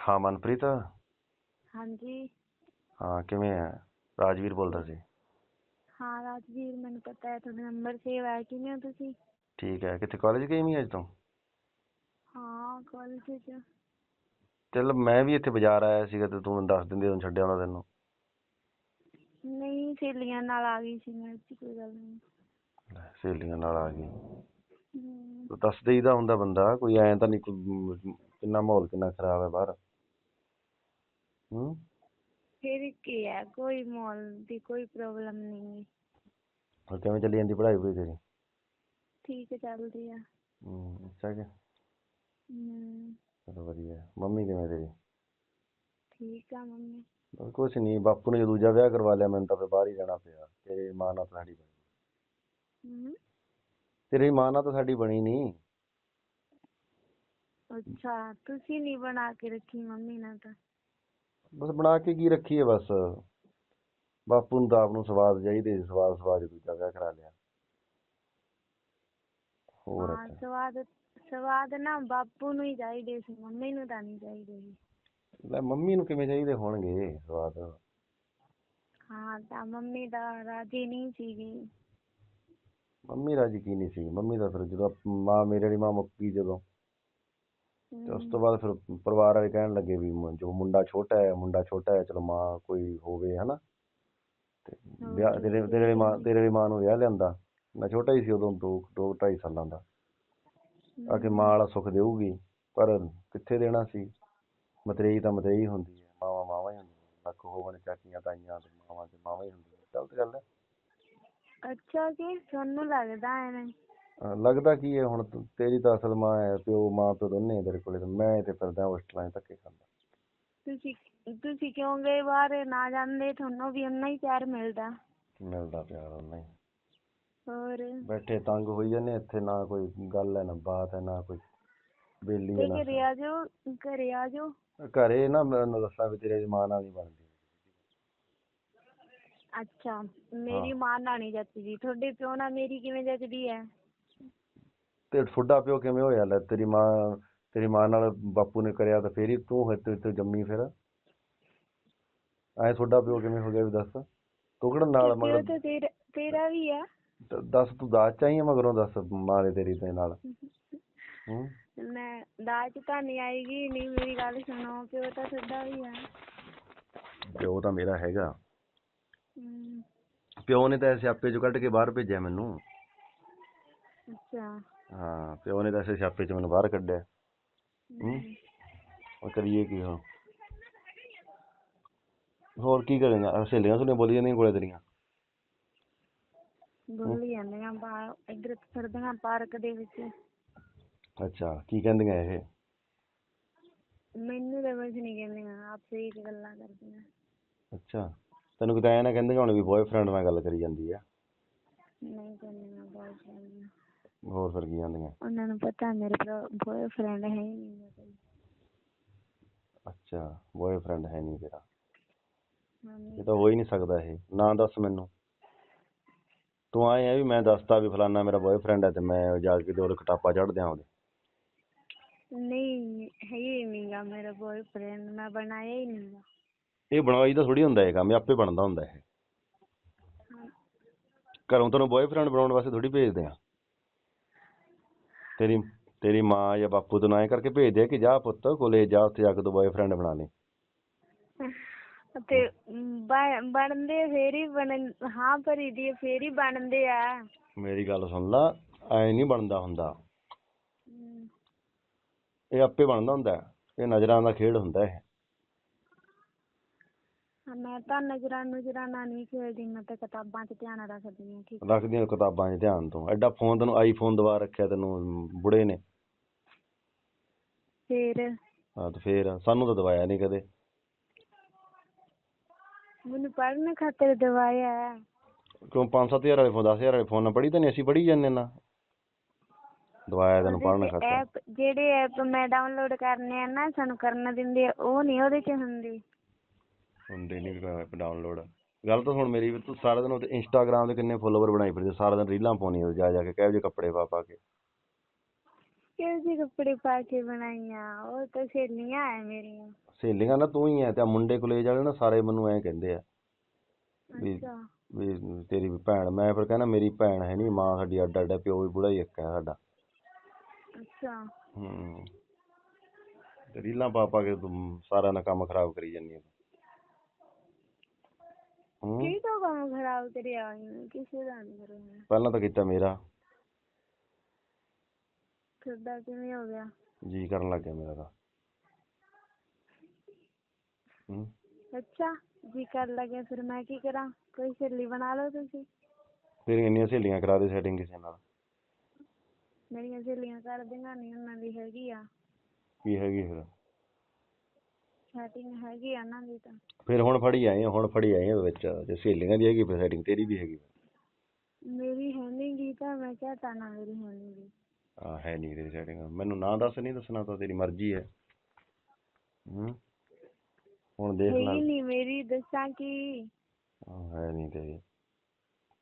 ਹਾਂ ਮਨਪ੍ਰੀਤ? ਹਾਂਜੀ। ਹਾਂ ਕਿਵੇਂ ਹੈ? ਰਾਜਵੀਰ ਬੋਲਦਾ ਸੀ। ਹਾਂ ਰਾਜਵੀਰ ਮੈਨੂੰ ਪਤਾ ਹੈ ਤੁਹਾਡਾ ਨੰਬਰ ਸੇਵ ਹੈ ਕਿਵੇਂ ਹੋ ਤੁਸੀਂ? ਠੀਕ ਹੈ ਕਿੱਥੇ ਕਾਲਜ ਗਈ ਨਹੀਂ ਅੱਜ ਤੋਂ? ਹਾਂ ਕਾਲਜ 'ਚ ਚੱਲ ਮੈਂ ਵੀ ਇੱਥੇ ਬਾਜ਼ਾਰ ਆਇਆ ਸੀਗਾ ਤੇ ਤੂੰ ਮੈਨੂੰ ਦੱਸ ਦਿੰਦੀ ਤੈਨੂੰ ਛੱਡਿਆ ਉਹਨਾਂ ਤੈਨੂੰ। ਨਹੀਂ ਸਹੇਲੀਆਂ ਨਾਲ ਆ ਗਈ ਸੀ ਮੈਂ ਇੱਥੇ ਕੋਈ ਗੱਲ ਨਹੀਂ। ਲੈ, ਸਹੇਲੀਆਂ ਨਾਲ ਆ ਗਈ। ਹਮ, ਤੂੰ ਦੱਸ ਦੇਈਦਾ ਹੁੰਦਾ ਬੰਦਾ ਕੋਈ ਐਂ ਤਾਂ ਨਹੀਂ ਕੋਈ ਮ, ਕਿੰਨਾ ਮਾਹੌਲ ਕਿੰਨਾ ਖਰਾਬ ਹੈ ਬਾਹਰ। ਫਿਰ ਕੀ ਹੈ ਕੋਈ ਮੌਲ ਦੀ ਕੋਈ ਪ੍ਰੋਬਲਮ ਨਹੀਂ ਹੋਰ ਕਿਵੇਂ ਚੱਲੀ ਜਾਂਦੀ ਪੜ੍ਹਾਈ ਪੜ੍ਹਾਈ ਤੇਰੀ? ਠੀਕ ਚੱਲ ਰਹੀ ਆ। ਹੂੰ ਅੱਛਾ ਕਿ? ਹਮ, ਚਲੋ ਵਧੀਆ ਮੰਮੀ ਕਿਵੇਂ ਤੇਰੀ? ਠੀਕ ਆ ਮੰਮੀ। ਬਸ ਕੁਛ ਨਹੀਂ ਬਾਪੂ ਨੇ ਜਦੋਂ ਦੂਜਾ ਵਿਆਹ ਕਰਵਾ ਲਿਆ ਮੈਨੂੰ ਤਾਂ ਫਿਰ ਬਾਹਰ ਹੀ ਜਾਣਾ ਪਿਆ ਤੇਰੀ ਮਾਂ ਨਾਲ ਤਾਂ ਸਾਡੀ ਬਣੀ ਹਮ, ਤੇਰੀ ਮਾਂ ਨਾਲ ਤਾਂ ਸਾਡੀ ਬਣੀ ਨਹੀਂ ਅੱਛਾ ਤੁਸੀਂ ਨਹੀਂ ਬਣਾ ਕੇ ਰੱਖੀ ਮੰਮੀ ਨਾਲ ਤਾਂ। ਬਸ ਬਣਾ ਕੇ ਕੀ ਰੱਖੀ ਹੈ ਬਸ। ਬਾਪੂ ਨੂੰ ਤਾਂ ਆਪ ਨੂੰ ਸਵਾਦ ਚਾਹੀਦੇ ਸੀ ਸਵਾਦ ਸਵਾਦ ਦੂਜਾ ਵਿਆਹ ਕਰਾ ਲਿਆ। ਹੋਰ ਹਾਂ ਅੱਛਾ ਸਵਾਦ ਸਵਾਦ ਨਾ ਬਾਪੂ ਨੂੰ ਹੀ ਚਾਹੀਦੇ ਸੀ ਮੰਮੀ ਨੂੰ ਤਾਂ ਨਹੀਂ ਚਾਹੀਦੇ ਸੀ। ਲੈ ਮੰਮੀ ਨੂੰ ਕਿਵੇਂ ਚਾਹੀਦੇ ਹੋਣਗੇ ਸਵਾਦ? ਹਾਂ ਤਾਂ ਮੰਮੀ ਦਾ ਰਾਜੀ ਨਹੀਂ ਸੀਗੀ। ਮੰਮੀ ਰਾਜੀ ਕੀ ਨਹੀਂ ਸੀ? ਮੰਮੀ ਦਾ ਫਿਰ ਜਦੋਂ ਮਾਂ ਮੇਰੇ ਵਾਲੀ ਮਾਂ ਮੁੱਕੀ ਜਦੋਂ। ਤੇ ਉਸ ਤੋਂ ਬਾਅਦ ਫਿਰ ਪਰਿਵਾਰ ਵਾਲੇ ਕਹਿਣ ਲੱਗੇ ਵੀ ਜੋ ਮੁੰਡਾ ਛੋਟਾ ਹੈ ਮੁੰਡਾ ਛੋਟਾ ਹੈ ਚਲੋ ਮਾਂ ਕੋਈ ਹੋਵੇ ਹਨਾ? ਤੇ ਹਾਂ, ਵਿਆਹ ਠੀਕ ਤੇਰੇ ਤੇਰੇ ਵਾਲੀ ਮਾਂ। ਤੇਰੇ ਵਾਲੀ ਮਾਂ ਨੂੰ ਵਿਆਹ ਲਿਆਂਦਾ। ਮੈਂ ਛੋਟਾ ਹੀ ਸੀ ਉਦੋਂ ਦੋ ਦੋ ਢਾਈ ਸਾਲਾਂ ਦਾ। ਆ ਕੇ ਮਾਂ ਵਾਲਾ ਸੁੱਖ ਦੇਊਗੀ ਪਰ ਕਿੱਥੇ ਦੇਣਾ ਸੀ? ਮਤਰੇਈ ਤਾਂ ਮਤਰੇਈ ਹੁੰਦੀ ਹੈ ਮਾਵਾਂ ਮਾਵਾਂ ਹੀ ਹੁੰਦੀਆਂ ਲੱਖ ਹੋਵਣ ਚਾਚੀਆਂ ਤਾਈਆਂ ਤੇ ਮਾਵਾਂ ਤੇ ਮਾਵਾਂ ਹੀ ਹੁੰਦੀਆਂ ਗਲਤ ਗੱਲ ਹੈ। ਅੱਛਾ ਜੀ ਤੁਹਾਨੂੰ ਲੱਗਦਾ ਐਵੇਂ। ਲੱਗਦਾ ਕੀ ਹੈ ਹੁਣ ਤੂੰ- ਤੇਰੀ ਤਾਂ ਅਸਲ ਮਾਂ ਹੈ ਪਿਓ ਮਾਂ ਪਿਓ ਦੋਨੇ ਹੀ ਤੇਰੇ ਕੋਲੇ ਤੇ ਮੈਂ ਇੱਥੇ ਫਿਰਦਾ ਹੋਸਟਲਾਂ 'ਚ ਧੱਕੇ ਖਾਂਦਾ। ਤੁਸੀਂ ਤੁਸੀਂ ਕਿਉਂ ਗਏ ਬਾਹਰ ਨਾ ਜਾਂਦੇ ਤੁਹਾਨੂੰ ਵੀ ਉਨਾ ਹੀ ਪਿਆਰ ਮਿਲਦਾ। ਮਿਲਦਾ ਪਿਆਰ ਉਹਨਾਂ ਹੀ। ਹੋਰ? ਬੈਠੇ ਤੰਗ ਹੋਈ ਜਾਂਦੇ ਇੱਥੇ ਨਾ ਕੋਈ ਗੱਲ ਹੈ ਨਾ ਬਾਤ ਹੈ ਨਾ ਕੋਈ ਬੇਲੀ ਤੇ ਹੈ ਨਾ ਘਰੇ ਆ ਜਾਓ ਘਰੇ ਆ ਜਾਓ। ਘਰੇ ਨਾ ਮੈਨੂੰ ਦੱਸਾਂ ਵੀ ਤੇਰੇ ਮਾਂ ਨਾਲ ਨਹੀਂ ਬਣਦੀ ਅੱਛਾ ਮੇਰੀ। ਮਾਂ ਨਾਲ ਨਹੀਂ ਜੱਚਦੀ ਤੁਹਾਡੇ ਪਿਓ ਨਾਲ ਮੇਰੀ ਕਿਵੇਂ ਜੱਚਦੀ ਹੈ? ਤੇ ਤੁਹਾਡਾ ਪਿਓ ਕਿਵੇਂ ਹੋਇਆ ਲੈ? ਤੇਰੀ ਮਾਂ ਤੇਰੀ ਮਾਂ ਨਾਲ ਬਾਪੂ ਨੇ ਕਰਿਆ ਤਾਂ ਫੇਰ ਹੀ ਤੂੰ ਹੋਏ ਤੇ ਤੇ ਜੰਮੀ ਫਿਰ? ਐ ਤੁਹਾਡਾ ਪਿਓ ਕਿਵੇਂ ਹੋ ਗਿਆ ਵੀ ਦੱਸ? ਤੂੰ ਕਿਹੜਾ ਨਾਲ ਮਗਰ ਤਾਂ ਤੇਰਾ ਤੇਰਾ ਵੀ ਆ। ਦ- ਦੱਸ ਤੂੰ ਦਾਜ ਚਾਹੀਏ ਮਗਰੋਂ ਦੱਸ ਮਾਂ ਦੇ ਤੇਰੀ ਦੇ ਨਾਲ? ਹੂੰ। ਮੈਂ ਦਾਜ ਤਾਂ ਨਹੀਂ ਆਏਗੀ ਨਹੀਂ ਮੇਰੀ ਗੱਲ ਸੁਣੋ ਪਿਓ ਤਾਂ ਤੁਹਾਡਾ ਵੀ ਆ। ਪਿਓ ਤਾਂ ਮੇਰਾ ਹੈਗਾ। ਹਮ, ਪਿਓ ਨੇ ਤਾਂ ਐਸੇ ਆਪੇ ਚੋਂ ਕੱਢ ਕੇ ਬਾਹਰ ਭੇਜਿਆ ਮੈਨੂੰ। ਅੱਛਾ। ਹਾਂ ਪਿਓ ਨੇ ਤਾਂ ਐਸੇ ਛਾਪੇ ਚ ਮੈਨੂੰ ਬਾਹਰ ਕੱਢਿਆ। ਹੂੰ? ਉਹ ਕਰੀਏ ਕੀ ਹੁਣ? ਹੋਰ ਕੀ ਕਰੇਗਾ ਸਹੇਲੀਆਂ ਸੁਣੇ ਬੋਲੀ ਜਾਂਦੀਆਂ ਕੋਲੇ ਤੇਰੀਆਂ? ਬੋਲੀ ਜਾਂਦੇ ਆ ਬਾਹਰ ਇੱਧਰ ਫਿਰਦੀਆਂ ਪਾਰਕ ਦੇ ਵਿੱਚ। ਅੱਛਾ ਕੀ ਕਹਿੰਦੀਆਂ ਇਹ? ਮੈਨੂੰ ਤਾਂ ਕੁਝ ਨਹੀਂ ਕਹਿੰਦੀਆਂ ਆਪਸੇ ਹੀ ਗੱਲਾਂ ਕਰਦੀਆਂ। ਅੱਛਾ ਤੈਨੂੰ ਕਿਤੇ ਐ ਨਾ ਕਹਿੰਦੀਆਂ ਹੁਣ ਵੀ ਬॉयਫ੍ਰੈਂਡ ਨਾਲ ਗੱਲ ਕਰੀ ਜਾਂਦੀ ਆ। ਨਹੀਂ ਕਹਿੰਦੀਆਂ ਬॉयਫ੍ਰੈਂਡ ਹੋਰ ਉਹਨਾਂ ਨੂੰ ਪਤਾ ਮੇਰੇ ਬॉयਫ੍ਰੈਂਡ ਹੈ ਹੀ ਨਹੀਂ ਮੇਰਾ ਕੋਈ ਅੱਛਾ ਇਹ ਤਾਂ ਹੋ ਹੀ ਨਹੀਂ ਸਕਦਾ ਇਹ। ਨਾ ਦੱਸ ਮੈਨੂੰ। ਤੂੰ ਆਏ ਆ ਵੀ ਮੈਂ ਦੱਸਤਾ ਵੀ ਫਲਾਨਾ ਮੇਰਾ ਬॉयਫ੍ਰੈਂਡ ਹੈ ਤੇ ਮੈਂ ਜਾ ਕੇ ਤੇ ਉਹਦੇ। ਕਟਾਪਾ ਚੜ ਦਿਆਂ ਉਹਦੇ ਇਹ ਬਣਾਈ ਤਾਂ ਥੋੜੀ ਹੁੰਦਾ ਇਹ ਕੰਮ ਇਹ ਆਪੇ ਬਣਦਾ ਹੁੰਦਾ ਇਹ। ਘਰੋਂ ਤੈਨੂੰ ਬॉयਫ੍ਰੈਂਡ ਬਣਾਉਣ ਵਾਸਤੇ ਥੋੜੀ ਭੇਜਦੇ ਆ। ਤੇਰੀ ਤੇਰੀ ਮਾਂ ਜਾਂ ਬਾਪੂ ਤੈਨੂੰ ਐਂ ਕਰਕੇ ਭੇਜਦੇ ਆ ਕਿ ਜਾ ਪੁੱਤ ਕੋਲੇ ਜਾ ਉੱਥੇ ਜਾ ਕੇ ਤੂੰ ਬॉयਫ੍ਰੈਂਡ ਬਣਾ ਲੈ। ਤੇ ਬ- ਬਣਦੇ ਫੇਰ ਹੀ ਬਣ ਹਾਂ ਭਰੀ ਦੀ ਫੇਰ ਹੀ ਬਣਦੇ ਆ। ਮੇਰੀ ਗੱਲ ਸੁਣ ਲਾ ਐ ਨਹੀਂ ਬਣਦਾ ਹੁੰਦਾ। ਹਮ, ਇਹ ਆਪੇ ਬਣਦਾ ਹੁੰਦਾ ਹੈ। ਇਹ ਨਜ਼ਰਾਂ ਦਾ ਖੇਡ ਹੁੰਦਾ ਇਹ। ਮੈਂ ਤਾਂ ਨਜ਼ਰਾਂ ਨੁਜ਼ਰਾਂ ਨਾਲ ਨਹੀਂ ਖੇਡਦੀ ਮੈਂ ਤਾਂ ਕਿਤਾਬਾਂ 'ਚ ਧਿਆਨ ਰੱਖਦੀ ਹਾਂ ਠੀਕ ਰੱਖਦੀਆਂ ਕਿਤਾਬਾਂ 'ਚ ਧਿਆਨ ਤੋਂ। ਐਡਾ ਫੋਨ ਤੈਨੂੰ ਆਈਫੋਨ ਦਵਾ ਰੱਖਿਆ ਤੈਨੂੰ ਬੁੜੇ ਨੇ। ਫੇਰ? ਹਾਂ ਤੇ ਫੇਰ ਸਾਨੂੰ ਤਾਂ ਦਵਾਇਆ ਨਹੀਂ ਕਦੇ। ਮੈਨੂੰ ਪੜ੍ਹਨ ਖਾਤਰ ਦਵਾਇਆ ਹੈ। ਕਿਉਂ 5-7000 ਵਾਲੇ ਫੋਨ 10000 ਵਾਲੇ ਫੋਨ ਨਾਲ ਪੜੀ ਤਾਂ ਨਹੀਂ ਅਸੀਂ ਪੜੀ ਜਾਂਦੇ ਨਾ। ਦਵਾਇਆ ਤੈਨੂੰ ਪੜਨ ਖਾਤਰ। ਐਪ ਜਿਹੜੇ ਐਪ ਮੈਂ ਡਾਊਨਲੋਡ ਕਰਨੇ ਆ ਨਾ ਸਾਨੂੰ ਕਰਨ ਦਿੰਦੇ ਆ ਉਹ ਨਹੀਂ ਉਹਦੇ 'ਚ ਹੁੰਦੇ। ਹੁੰਦੇ ਨਹੀਂ ਡਾਊਨਲੋਡ ਗੱਲ ਤਾਂ ਹੁਣ ਮੇਰੀ ਵੀ ਤੂੰ ਸਾਰਾ ਦਿਨ ਉੱਤੇ ਇੰਸਟਾਗ੍ਰਾਮ ਦੇ ਕਿੰਨੇ ਫੋਲੋਵਰ ਬਣਾਈ ਫਿਰਦੇ ਸਾਰਾ ਦਿਨ ਰੀਲਾਂ ਪਾਉਣੀ ਜਾ ਜਾ ਕੇ ਕਹਿ ਜੇ ਕੱਪੜੇ ਪਾ ਪਾ ਕੇ। ਕਿਹੋ ਜਿਹੇ ਕੱਪੜੇ ਪਾ ਕੇ ਬਣਾਈਆਂ ਉਹ ਤਾਂ ਸਹੇਲੀਆਂ ਐ ਮੇਰੀਆਂ। ਸਹੇਲੀਆਂ ਨਾ ਤੂੰ ਹੀ ਐ ਤੇ ਆਹ ਮੁੰਡੇ ਕਾਲਜ ਵਾਲੇ ਨਾ ਸਾਰੇ ਮੈਨੂੰ ਐਂ ਕਹਿੰਦੇ ਆ ਵੀ ਅੱਛਾ। ਵੀ ਤੇਰੀ ਵੀ ਭੈਣ ਮੈਂ ਫਿਰ ਕਹਿੰਦਾ ਮੇਰੀ ਭੈਣ ਹੈ ਨਹੀਂ ਮਾਂ ਸਾਡੀ ਅੱਡ ਅੱਡ ਹੈ ਪਿਓ ਵੀ ਬੁੜਾ ਹੀ ਇੱਕ ਹੈ ਸਾਡਾ। ਅੱਛਾ। ਹੂੰ। ਤੇ ਰੀਲਾਂ ਪਾ ਪਾ ਕੇ ਤੂੰ ਸਾਰਿਆਂ ਦਾ ਕੰਮ ਖਰਾਬ ਕਰੀ ਜਾਂਦੀ ਹੈ ਹੂੰ। ਕੀ ਤੋਂ ਕੰਮ ਖਰਾਬ ਕਰਿਆ ਉਹਨੇ ਕਿਸੇ ਦਾ ਨਹੀਂ ਕਰਿਆ ਪਹਿਲਾਂ ਤਾਂ ਕੀਤਾ ਮੇਰਾ। ਤੁਹਾਡਾ ਕਿਵੇਂ ਹੋ ਗਿਆ? ਜੀ ਕਰਨ ਲੱਗ ਗਿਆ ਮੇਰਾ ਤਾਂ। ਹੂੰ। ਅੱਛਾ ਜੀ ਕਰ ਲੱਗਿਆ। ਫਿਰ ਮੈਂ ਕੀ ਕਰਾਂ? ਕੋਈ ਸਹੇਲੀ ਬਣਾ ਲਓ ਤੁਸੀਂ? ਤੇਰੀਆਂ ਇੰਨੀਆਂ ਸਹੇਲੀਆਂ ਕਰਾ ਦੇ ਸੈਟਿੰਗ ਕਿਸੇ ਨਾਲ। ਮੇਰੀਆਂ ਸਹੇਲੀਆਂ ਕਰ ਦੇਗਾ ਨਹੀਂ ਉਹਨਾਂ ਦੀ ਹੈਗੀ ਆ। ਕੀ ਹੈਗੀ ਫਿਰ? ਸੈਟਿੰਗ ਹੈਗੀ ਆ ਉਹਨਾਂ ਦੀ ਤਾਂ। ਫਿਰ ਹੁਣ ਫੜੀ ਆਏ ਆ, ਹੁਣ ਫੜੀ ਆਏ ਆ ਵਿੱਚ ਜੇ ਸਹੇਲੀਆਂ ਦੀ ਹੈਗੀ ਫਿਰ ਸੈਟਿੰਗ ਤੇਰੀ ਵੀ ਹੈਗੀ। ਮੇਰੀ ਹੈ ਨਹੀਂ ਗੀ ਤਾਂ ਮੈਂ ਕਿਹਾ ਤਾਂ ਨਾ ਮੇਰੀ ਹੈ ਨਹੀਂ ਗੀ। ਆ ਹੈ ਨਹੀਂ ਤੇਰੀ ਸੈਟਿੰਗ ਮੈਨੂੰ ਨਾ ਦੱਸ ਨਹੀਂ ਦੱਸਣਾ ਤਾਂ ਤੇਰੀ ਮਰਜ਼ੀ ਹੈ। ਹੂੰ? ਹੁਣ ਦੇਖ ਲੈ। ਹੀ ਨਹੀਂ ਮੇਰੀ ਦੱਸਾਂ ਕੀ? ਹਾਂ, ਹੈ ਨਹੀਂ ਤੇਰੀ।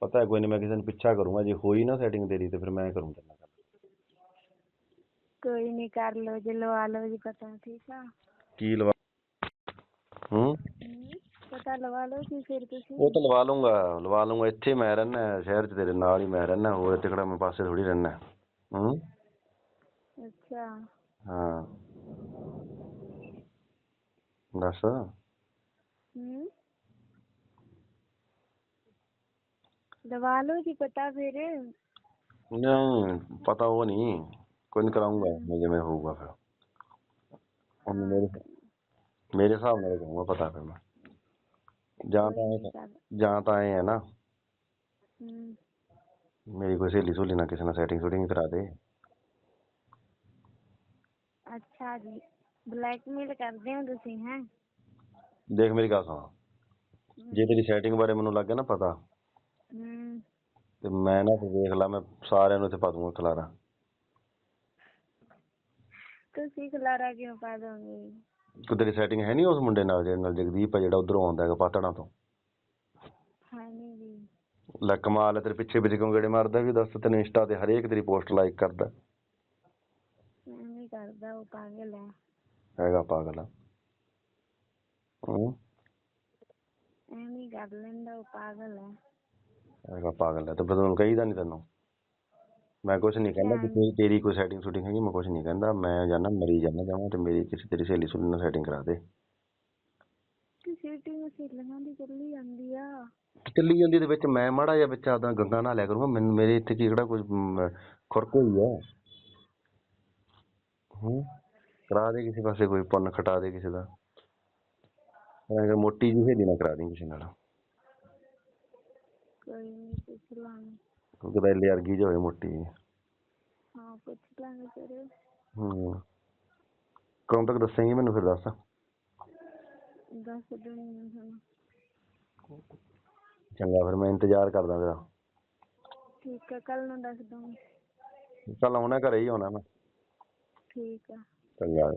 ਪਤਾ ਹੈ ਕੋਈ ਨਹੀਂ ਮੈਂ ਕਿਸੇ ਨੂੰ ਪਿੱਛਾ ਕਰੂੰਗਾ। ਜੇ ਹੋਈ ਨਾ ਸੈਟਿੰਗ ਤੇਰੀ ਤੇ ਫਿਰ ਮੈਂ ਕਰੂੰ ਤੇਰੇ ਨਾਲ ਗੱਲ। ਕੋਈ ਨਹੀਂ ਕਰ ਲਓ ਜੇ ਲਵਾ ਲਓ ਜੀ ਪਤਾ ਠੀਕ ਆ? ਕੀ ਲਵਾ ਹੂੰ। ਪਤਾ ਲਵਾ ਲਓ ਜੀ ਫਿਰ ਤੁਸੀਂ। ਉਹ ਤਾਂ ਲਵਾ ਲੂੰਗਾ ਲਵਾ ਲੂੰਗਾ ਇੱਥੇ ਮੈਂ ਰਹਿਣਾ ਸ਼ਹਿਰ 'ਚ ਤੇਰੇ ਨਾਲ ਹੀ ਮੈਂ ਰਹਿਣਾ ਹੋਰ ਇੱਥੇ ਕਿਹੜਾ ਮੈਂ ਪਾਸੇ ਥੋੜੀ ਰਹਿਣਾ ਹੂੰ। ਅੱਛਾ। ਹਾਂ। ਦੱਸ। ਲਵਾ ਲਓ ਜੀ ਪਤਾ ਫਿਰ। ਨਹੀਂ ਪਤਾ ਉਹ ਨਹੀਂ ਕੋਈ ਨਹੀਂ ਕਰਾਉਂਗਾ ਜਿਵੇਂ ਹੋਊਗਾ ਫਿਰ। ਉਹਨੂੰ ਮੇਰੇ ਮੇਰੇ ਹਿਸਾਬ ਨਾਲ ਕਰਾਂਗਾ ਪਤਾ ਫਿਰ ਮੈਂ। ਜਾਂ ਤਾਂ ਜਾਂ ਤਾਂ ਐ ਹੈ ਨਾ। ਮੇਰੀ ਕੋਈ ਸਹੇਲੀ ਸੁਹਲੀ ਨਾਲ ਕਿਸੇ ਨਾਲ ਸੈਟਿੰਗ ਸ਼ੂਟਿੰਗ ਕਰਾ ਦੇ। ਅੱਛਾ ਜੀ। ਬਲੈਕਮੇਲ ਕਰਦੇ ਹੋ ਤੁਸੀਂ ਹੈ? ਦੇਖ ਮੇਰੀ ਗੱਲ ਸੁਣ। ਜੇ ਤੇਰੀ ਸੈਟਿੰਗ ਬਾਰੇ ਮੈਨੂੰ ਲੱਗ ਗਿਆ ਨਾ ਪਤਾ ਤੇ ਮੈਂ ਨਾ ਫਿਰ ਦੇਖ ਲਾ ਮੈਂ ਸਾਰਿਆਂ ਨੂੰ ਇੱਥੇ ਪਾ ਦੂੰਗਾ ਖਲਾਰਾ। ਤੁਸੀਂ ਖਲਾਰਾ ਕਿਉਂ ਪਾ ਦੋਗੇ? ਕੋਈ ਤੇਰੀ ਸੈਟਿੰਗ ਹੈ ਨਹੀਂ ਉਸ ਮੁੰਡੇ ਨਾਲ ਜਿਹੜੇ ਨਾਲ ਜਗਦੀਪ ਆ ਜਿਹੜਾ ਉਧਰੋਂ ਆਉਂਦਾ ਹੈਗਾ ਪਾਤੜਾਂ ਤੋਂ। ਹੈ ਨਹੀਂ ਜੀ। ਲੈ ਕਮਾਲ ਹੈ ਤੇਰੇ ਪਿੱਛੇ ਪਿੱਛੇ ਕਿਉਂ ਗੇੜੇ ਮਾਰਦਾ ਵੀ ਦੱਸ ਤੈਨੂੰ ਇੰਸਟਾ ਤੇ ਹਰੇਕ ਤੇਰੀ ਪੋਸਟ ਲਾਈਕ ਕਰਦਾ। ਉਹ ਪਾਗਲ ਹੈ। ਹੈਗਾ ਪਾਗਲ ਹੂੰ। ਐਵੇਂ ਹੀ ਕਰ ਲੈਂਦਾ ਉਹ ਪਾਗਲ ਹੈ। ਹੈਗਾ ਪਾਗਲ ਹੈ ਤੇ ਫਿਰ ਤੈਨੂੰ ਕਹੀਦਾ ਨਹੀਂ ਤੈਨੂੰ। ਮੈਂ ਕੁਝ ਨਹੀਂ ਕਹਿੰਦਾ ਕਿ ਤੇਰੀ- ਤੇਰੀ ਕੋਈ ਸੈਟਿੰਗ ਸ਼ੂਟਿੰਗ ਹੈਗੀ ਮੈਂ ਕੁਝ ਨਹੀਂ ਕਹਿੰਦਾ। ਮੈਂ ਜਾਣਾ ਮਰੀ ਜਾਣਾ ਜਾਵਾਂ ਤੇ ਮੇਰੀ ਕਿਸੇ ਤੇਰੀ ਸਹੇਲੀ ਸੁਹਲੀ ਨਾਲ ਸੈਟਿੰਗ ਕਰਾ ਦੇ। ਕਿ ਸੀਟਿੰਗ ਸਹੇਲੀਆਂ ਦੀ ਚੱਲੀ ਜਾਂਦੀ ਆ। ਤੇ ਚੱਲੀ ਜਾਂਦੀ ਦੇ ਵਿੱਚ ਮੈਂ ਮਾੜਾ ਜਿਹਾ ਵਿੱਚ ਆਦਾ ਗੰਗਾ ਨਹਾ ਲਿਆ ਕਰੂੰਗਾ। ਮੈਨੂੰ ਮੇਰੇ ਇੱਥੇ ਕੀ ਕਿਹੜਾ ਕੁਝ ਖੁਰਕ ਹੋਈ ਹੈ ਹੂੰ ਕਰਾ ਦੇ ਕਿਸੇ ਪਾਸੇ ਕੋਈ ਪੁੰਨ ਖਟਾ ਦੇ ਕਿਸੇ ਦਾ। ਕਰ ਮੋਟੀ ਜਿਹੀ ਸਹੇਲੀ ਨਾਲ ਕਰਾ ਦੇ ਕਿਸੇ ਨਾਲ। ਕੋਈ ਨਹੀਂ ਪੁੱਛ ਲਾਂਗੇ। ਇਲੇ ਵਰਗੀ ਹੋਵੇ ਮੋਟੀ ਜਿਹੀ। ਹਾਂ ਪੁੱਛ ਲਾਂਗੇ ਫਿਰ। ਹੂੰ ਕਦੋਂ ਤੱਕ ਦੱਸੇਂਗੀ ਮੈਨੂੰ ਫਿਰ ਦੱਸ। ਚੰਗਾ ਫਿਰ ਮੈਂ ਇੰਤਜ਼ਾਰ ਕਰਦਾ ਤੇਰਾ। ਠੀਕ ਆ ਕੱਲ ਨੂੰ ਦੱਸ ਦੂੰਗੀ ਚੱਲ ਆਉਣਾ ਘਰੇ ਹੀ ਆਉਣਾ ਮੈਂ। ਠੀਕ ਆ। ਚੰਗਾ